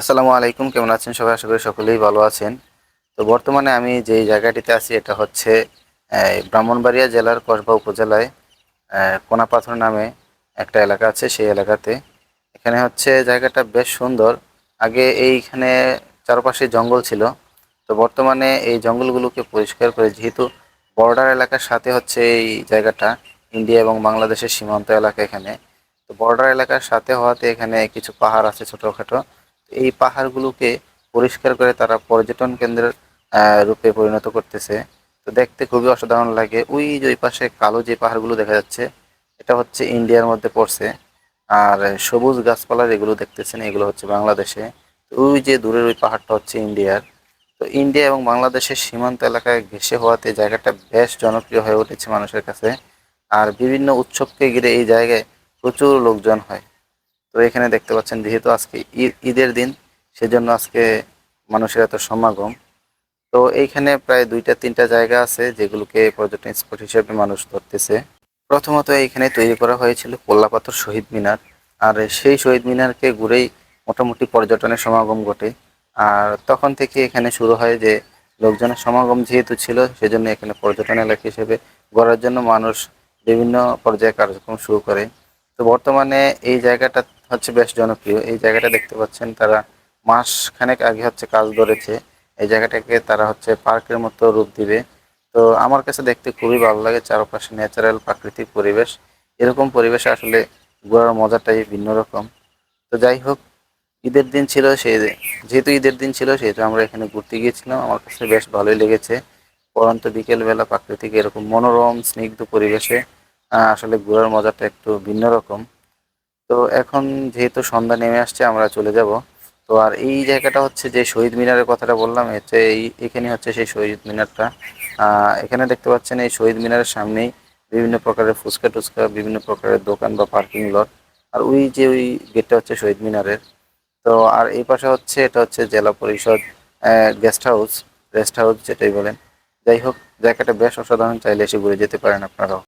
আসসালামু আলাইকুম, কেমন আছেন সবাই? আশা করি সকলেই ভালো আছেন। তো বর্তমানে আমি যেই জায়গাটিতে আছি, এটা হচ্ছে ব্রাহ্মণবাড়িয়া জেলার কসবা উপজেলায় কোনাপাথর নামে একটা এলাকা আছে সেই এলাকাতে। এখানে হচ্ছে জায়গাটা বেশ সুন্দর। আগে এইখানে চারপাশে জঙ্গল ছিল। তো বর্তমানে এই জঙ্গলগুলোকে পরিষ্কার করে, যেহেতু বর্ডার এলাকার সাথে হচ্ছে এই জায়গাটা, ইন্ডিয়া এবং বাংলাদেশের সীমান্ত এলাকা এখানে, তো বর্ডার এলাকার সাথে হওয়াতে এখানে কিছু পাহাড় আছে ছোটোখাটো। এই পাহাড়গুলোকে পরিষ্কার করে তারা পর্যটন কেন্দ্রের রূপে পরিণত করতেছে। তো দেখতে খুবই অসাধারণ লাগে। ওই যে ওই পাশে কালো যে পাহাড়গুলো দেখা যাচ্ছে, এটা হচ্ছে ইন্ডিয়ার মধ্যে পড়ছে। আর সবুজ গাছপালা যেগুলো দেখতেছেন, এগুলো হচ্ছে বাংলাদেশে। ওই যে দূরের ওই পাহাড়টা হচ্ছে ইন্ডিয়ার। তো ইন্ডিয়া এবং বাংলাদেশের সীমান্ত এলাকায় ঘেঁষে হওয়াতে জায়গাটা বেশ জনপ্রিয় হয়ে উঠেছে মানুষের কাছে। আর বিভিন্ন উৎসবকে ঘিরে এই জায়গায় প্রচুর লোকজন হয়। তো এখানে দেখতে পাচ্ছেন, যেহেতু আজকে ঈদ ঈদের দিন, সেজন্য আজকে মানুষের এত সমাগম। তো এইখানে প্রায় দুইটা, তিনটা জায়গা আছে যেগুলোকে পর্যটন স্পট হিসেবে মানুষ ধরতেছে। প্রথমত এইখানে তৈরি করা হয়েছিল পোল্লাপাথর শহীদ মিনার। আর সেই শহীদ মিনারকে ঘুরেই মোটামুটি পর্যটনের সমাগম ঘটে। আর তখন থেকে এখানে শুরু হয় যে লোকজনের সমাগম যেহেতু ছিল, সেজন্য এখানে পর্যটন এলাকা হিসেবে গড়ার জন্য মানুষ বিভিন্ন পর্যায়ে কার্যক্রম শুরু করে। তো বর্তমানে এই জায়গাটা হচ্ছে বেশ জনপ্রিয়। এই জায়গাটা দেখতে পাচ্ছেন তারা মাস খানেক আগে হচ্ছে কাজ ধরেছে। এই জায়গাটাকে তারা হচ্ছে পার্কের মতো রূপ দিবে। তো আমার কাছে দেখতে খুবই ভালো লাগে চারপাশে ন্যাচারাল প্রাকৃতিক পরিবেশ। এরকম পরিবেশে আসলে ঘোরার মজাটাই ভিন্ন রকম। তো যাই হোক, ঈদের দিন ছিল সেই যেহেতু ঈদের দিন ছিল সেহেতু আমরা এখানে ঘুরতে গিয়েছিলাম। আমার কাছে বেশ ভালোই লেগেছে। পরন্ত বিকেলবেলা প্রাকৃতিক এরকম মনোরম, স্নিগ্ধ পরিবেশে আসলে ঘোরার মজাটা একটু ভিন্ন রকম। তো এখন যেহেতু সন্ধ্যা নেমে আসছে, আমরা চলে যাব। তো আর এই জায়গাটা হচ্ছে যে শহীদ মিনারের কথাটা বললাম হচ্ছে এই, এখানে হচ্ছে সেই শহীদ মিনারটা। এখানে দেখতে পাচ্ছেন এই শহীদ মিনারের সামনেই বিভিন্ন প্রকারের ফুচকা টুচকা, বিভিন্ন প্রকারের দোকান বা পার্কিং লট। আর ওই যে ওই গেটটা হচ্ছে শহীদ মিনারের। তো আর এই পাশে হচ্ছে, এটা হচ্ছে জেলা পরিষদ গেস্ট হাউস, রেস্ট হাউস যেটাই বলেন। যাই হোক, জায়গাটা বেশ অসাধারণ, চাইলে এসে ঘুরে যেতে পারেন আপনারাও।